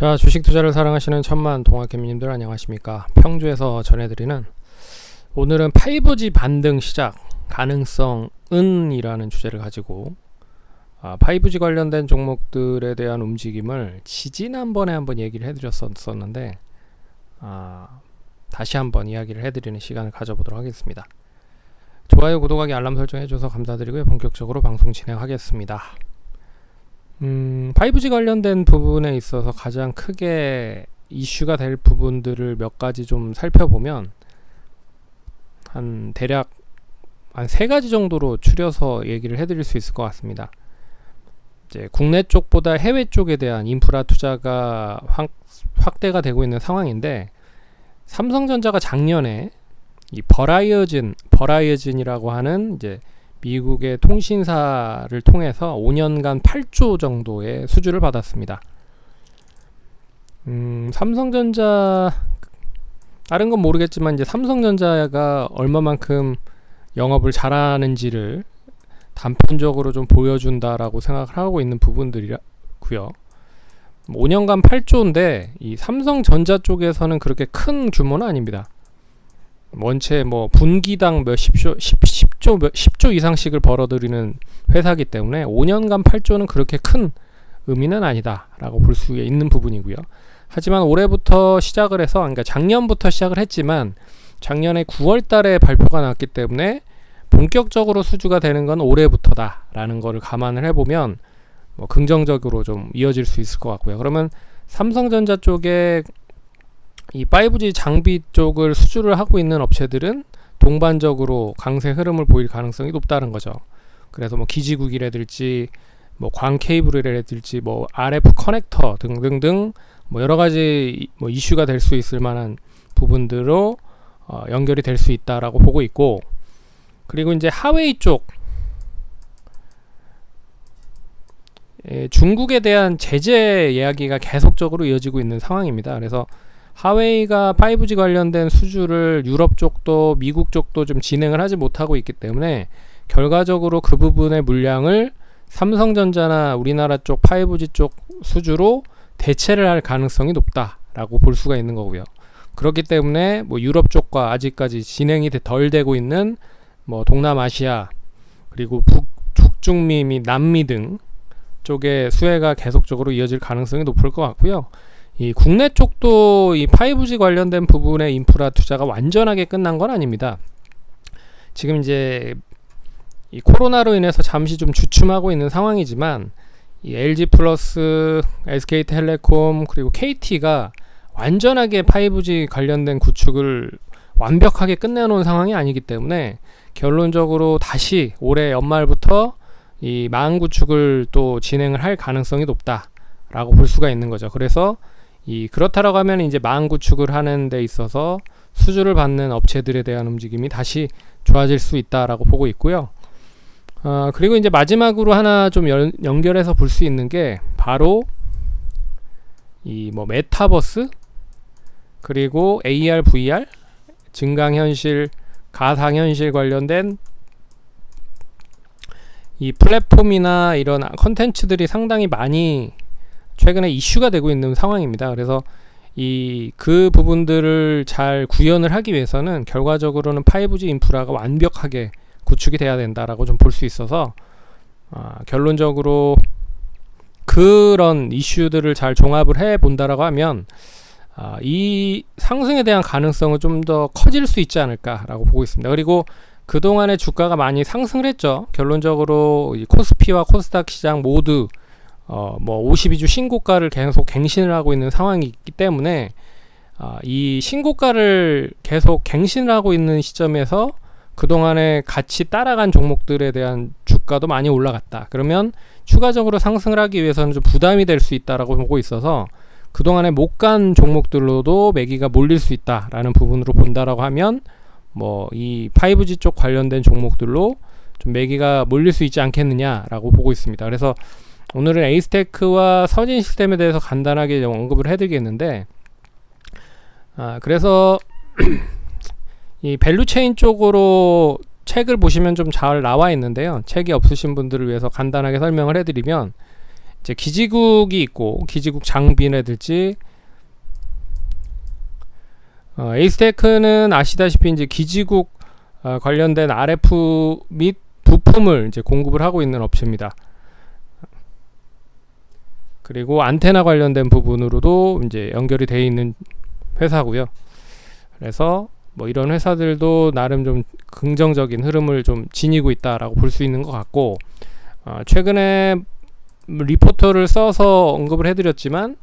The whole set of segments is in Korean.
자, 주식 투자를 사랑하시는 천만 동학개미님들 안녕하십니까? 평주에서 전해드리는 오늘은 5G 반등 시작 가능성은 이라는 주제를 가지고 아, 5G 관련된 종목들에 대한 움직임을 지지난번에 한번 얘기를 해드렸었는데 아, 다시 한번 이야기를 해드리는 시간을 가져보도록 하겠습니다. 좋아요, 구독하기, 알람 설정 해줘서 감사드리고요. 본격적으로 방송 진행하겠습니다. 음, 5G 관련된 부분에 있어서 가장 크게 이슈가 될 부분들을 몇 가지 좀 살펴보면 한 대략 한 세 가지 정도로 추려서 얘기를 해드릴 수 있을 것 같습니다. 이제 국내 쪽보다 해외 쪽에 대한 인프라 투자가 확, 확대가 되고 있는 상황인데 삼성전자가 작년에 이 버라이어진 버라이어진이라고 하는 이제 미국의 통신사를 통해서 5년간 8조 정도의 수주를 받았습니다. 음, 삼성전자 다른 건 모르겠지만 이제 삼성전자가 얼마만큼 영업을 잘하는지를 단편적으로 좀 보여준다라고 생각을 하고 있는 부분들이고요. 5년간 8조인데 이 삼성전자 쪽에서는 그렇게 큰 규모는 아닙니다. 원체 뭐 분기당 몇십조 10, 10조 몇 10조 이상씩을 벌어들이는 회사기 때문에 5년간 8조는 그렇게 큰 의미는 아니다라고 볼 수 있는 부분이고요. 하지만 올해부터 시작을 해서 그러니까 작년부터 시작을 했지만 작년에 9월 달에 발표가 났기 때문에 본격적으로 수주가 되는 건 올해부터다라는 거를 감안을 해보면 뭐 긍정적으로 좀 이어질 수 있을 것 같고요. 그러면 삼성전자 쪽에 이 5G 장비 쪽을 수주를 하고 있는 업체들은 동반적으로 강세 흐름을 보일 가능성이 높다는 거죠. 그래서 뭐 기지국이라든지 뭐 광 케이블이라든지 뭐 RF 커넥터 등등등 뭐 여러 가지 뭐 이슈가 될 수 있을 만한 부분들로 어 연결이 될 수 있다라고 보고 있고 그리고 이제 하웨이 쪽 예, 중국에 대한 제재 이야기가 계속적으로 이어지고 있는 상황입니다. 그래서 하웨이가 5G 관련된 수주를 유럽 쪽도 미국 쪽도 좀 진행을 하지 못하고 있기 때문에 결과적으로 그 부분의 물량을 삼성전자나 우리나라 쪽 5G 쪽 수주로 대체를 할 가능성이 높다라고 볼 수가 있는 거고요. 그렇기 때문에 뭐 유럽 쪽과 아직까지 진행이 덜 되고 있는 뭐 동남아시아 그리고 북, 북중미 및 남미 등 쪽의 수혜가 계속적으로 이어질 가능성이 높을 것 같고요. 이 국내 쪽도 이 5G 관련된 부분의 인프라 투자가 완전하게 끝난 건 아닙니다. 지금 이제 이 코로나로 인해서 잠시 좀 주춤하고 있는 상황이지만 이 LG 플러스, SK텔레콤 그리고 KT가 완전하게 5G 관련된 구축을 완벽하게 끝내놓은 상황이 아니기 때문에 결론적으로 다시 올해 연말부터 이 마음 구축을 또 진행을 할 가능성이 높다라고 볼 수가 있는 거죠. 그래서 이 그렇다라고 하면 이제 망 구축을 하는 데 있어서 수주를 받는 업체들에 대한 움직임이 다시 좋아질 수 있다라고 보고 있고요. 어, 그리고 이제 마지막으로 하나 좀 연, 연결해서 볼 수 있는 게 바로 이 뭐 메타버스 그리고 AR, VR 증강현실, 가상현실 관련된 이 플랫폼이나 이런 컨텐츠들이 상당히 많이 최근에 이슈가 되고 있는 상황입니다. 그래서 이 그 부분들을 잘 구현을 하기 위해서는 결과적으로는 5G 인프라가 완벽하게 구축이 돼야 된다라고 좀 볼 수 있어서 아, 결론적으로 그런 이슈들을 잘 종합을 해 본다라고 하면 아, 이 상승에 대한 가능성은 좀 더 커질 수 있지 않을까라고 보고 있습니다. 그리고 그동안의 주가가 많이 상승을 했죠. 결론적으로 코스피와 코스닥 시장 모두 어, 뭐 52주 신고가를 계속 갱신을 하고 있는 상황이 있기 때문에 어, 이 신고가를 계속 갱신을 하고 있는 시점에서 그동안에 같이 따라간 종목들에 대한 주가도 많이 올라갔다. 그러면 추가적으로 상승을 하기 위해서는 좀 부담이 될 수 있다라고 보고 있어서 그동안에 못 간 종목들로도 매기가 몰릴 수 있다라는 부분으로 본다라고 하면 뭐 이 5G 쪽 관련된 종목들로 좀 매기가 몰릴 수 있지 않겠느냐라고 보고 있습니다. 그래서 오늘은 에이스테크와 서진 시스템에 대해서 간단하게 언급을 해드리겠는데 아, 그래서 이 밸류체인 쪽으로 책을 보시면 좀 잘 나와 있는데요. 책이 없으신 분들을 위해서 간단하게 설명을 해드리면 이제 기지국이 있고 기지국 장비라든지 어, 에이스테크는 아시다시피 이제 기지국 어, 관련된 RF 및 부품을 이제 공급을 하고 있는 업체입니다. 그리고 안테나 관련된 부분으로도 이제 연결이 되어 있는 회사고요. 그래서 뭐 이런 회사들도 나름 좀 긍정적인 흐름을 좀 지니고 있다라고 볼 수 있는 것 같고 어, 최근에 리포터를 써서 언급을 해드렸지만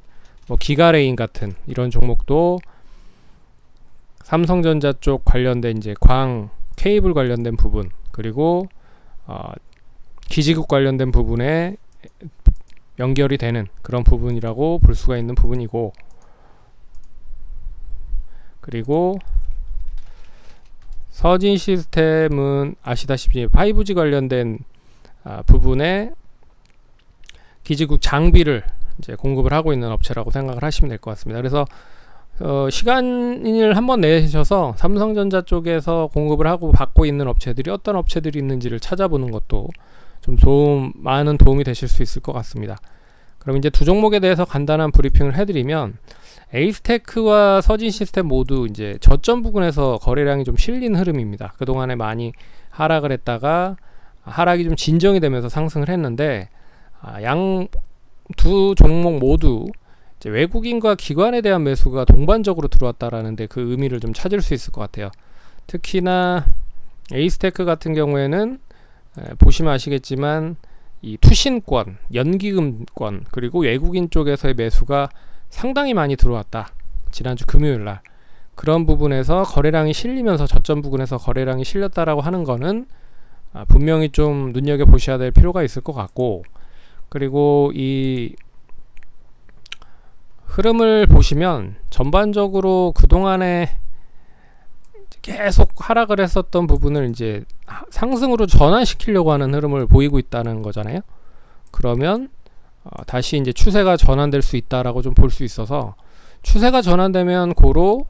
뭐 기가레인 같은 이런 종목도 삼성전자 쪽 관련된 이제 광 케이블 관련된 부분 그리고 어, 기지국 관련된 부분에 연결이 되는 그런 부분이라고 볼 수가 있는 부분이고 그리고 서진 시스템은 아시다시피 5G 관련된 아, 부분에 기지국 장비를 이제 공급을 하고 있는 업체라고 생각을 하시면 될 것 같습니다. 그래서 어, 시간을 한번 내셔서 삼성전자 쪽에서 공급을 하고 받고 있는 업체들이 어떤 업체들이 있는지를 찾아보는 것도 좀 도움, 많은 도움이 되실 수 있을 것 같습니다. 그럼 이제 두 종목에 대해서 간단한 브리핑을 해드리면 에이스테크와 서진 시스템 모두 이제 저점 부근에서 거래량이 좀 실린 흐름입니다. 그동안에 많이 하락을 했다가 하락이 좀 진정이 되면서 상승을 했는데 아, 양 두 종목 모두 외국인과 기관에 대한 매수가 동반적으로 들어왔다라는데 그 의미를 좀 찾을 수 있을 것 같아요. 특히나 에이스테크 같은 경우에는 에, 보시면 아시겠지만 이 투신권, 연기금권 그리고 외국인 쪽에서의 매수가 상당히 많이 들어왔다. 지난주 금요일 날 그런 부분에서 거래량이 실리면서 저점 부근에서 거래량이 실렸다라고 하는 거는 아, 분명히 좀 눈여겨 보셔야 될 필요가 있을 것 같고 그리고 이 흐름을 보시면 전반적으로 그동안에 계속 하락을 했었던 부분을 이제 상승으로 전환시키려고 하는 흐름을 보이고 있다는 거잖아요. 그러면 어, 다시 이제 추세가 전환될 수 있다라고 좀 볼 수 있어서 추세가 전환되면 고로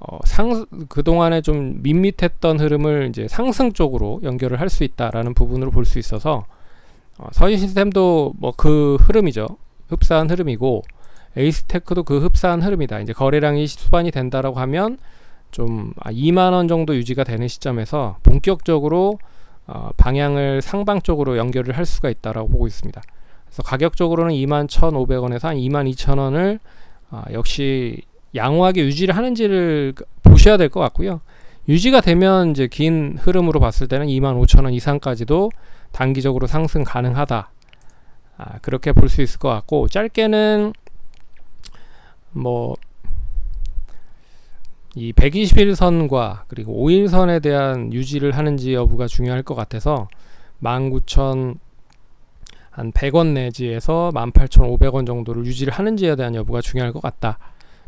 어, 상 그동안에 좀 밋밋했던 흐름을 이제 상승 쪽으로 연결을 할 수 있다라는 부분으로 볼 수 있어서 어, 서희 시스템도 뭐 그 흐름이죠. 흡사한 흐름이고 에이스테크도 그 흡사한 흐름이다. 이제 거래량이 수반이 된다라고 하면 좀 아, 2만 원 정도 유지가 되는 시점에서 본격적으로 어, 방향을 상방 쪽으로 연결을 할 수가 있다라고 보고 있습니다. 그래서 가격적으로는 2만 1,500원에서 한 2만 2천원을 어, 역시 양호하게 유지를 하는지를 보셔야 될 것 같고요. 유지가 되면 이제 긴 흐름으로 봤을 때는 2만 5천 원 이상까지도 단기적으로 상승 가능하다. 아, 그렇게 볼 수 있을 것 같고 짧게는 뭐 이 121선과 그리고 5일선에 대한 유지를 하는지 여부가 중요할 것 같아서 19,000 한 100원 내지에서 18,500원 정도를 유지를 하는지에 대한 여부가 중요할 것 같다.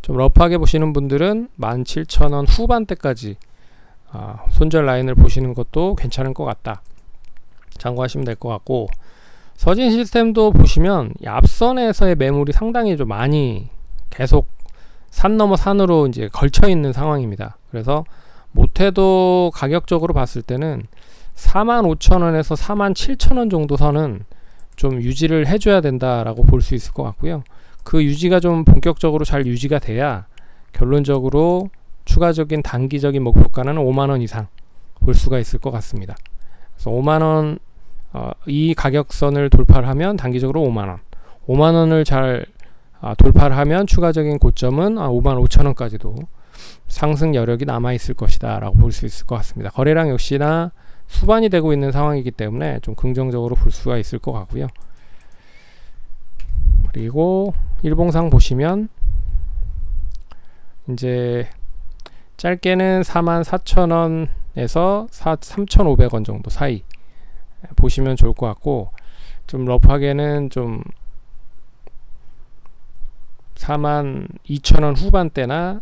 좀 러프하게 보시는 분들은 17,000원 후반대까지 아, 손절 라인을 보시는 것도 괜찮을 것 같다. 참고하시면 될 것 같고 서진 시스템도 보시면 앞선에서의 매물이 상당히 좀 많이 계속 산 넘어 산으로 이제 걸쳐 있는 상황입니다. 그래서 못해도 가격적으로 봤을 때는 45,000원에서 47,000원 정도 선은 좀 유지를 해줘야 된다라고 볼 수 있을 것 같고요. 그 유지가 좀 본격적으로 잘 유지가 돼야 결론적으로 추가적인 단기적인 목표가는 5만원 이상 볼 수가 있을 것 같습니다. 그래서 5만원 어, 이 가격선을 돌파를 하면 단기적으로 5만원 5만원을 잘 아, 돌파를 하면 추가적인 고점은 아, 5만 5천 원까지도 상승 여력이 남아 있을 것이다 라고 볼 수 있을 것 같습니다. 거래량 역시나 수반이 되고 있는 상황이기 때문에 좀 긍정적으로 볼 수가 있을 것 같고요. 그리고 일봉상 보시면 이제 짧게는 44,000원에서 3,500원 정도 사이 보시면 좋을 것 같고 좀 러프하게는 좀 4만 2천원 후반대나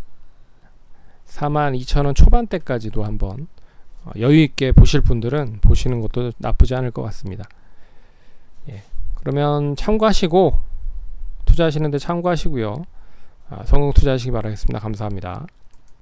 4만 2천원 초반대까지도 한번 어, 여유 있게 보실 분들은 보시는 것도 나쁘지 않을 것 같습니다. 예. 그러면 참고하시고 투자하시는데 참고하시고요. 아, 성공 투자하시기 바라겠습니다. 감사합니다.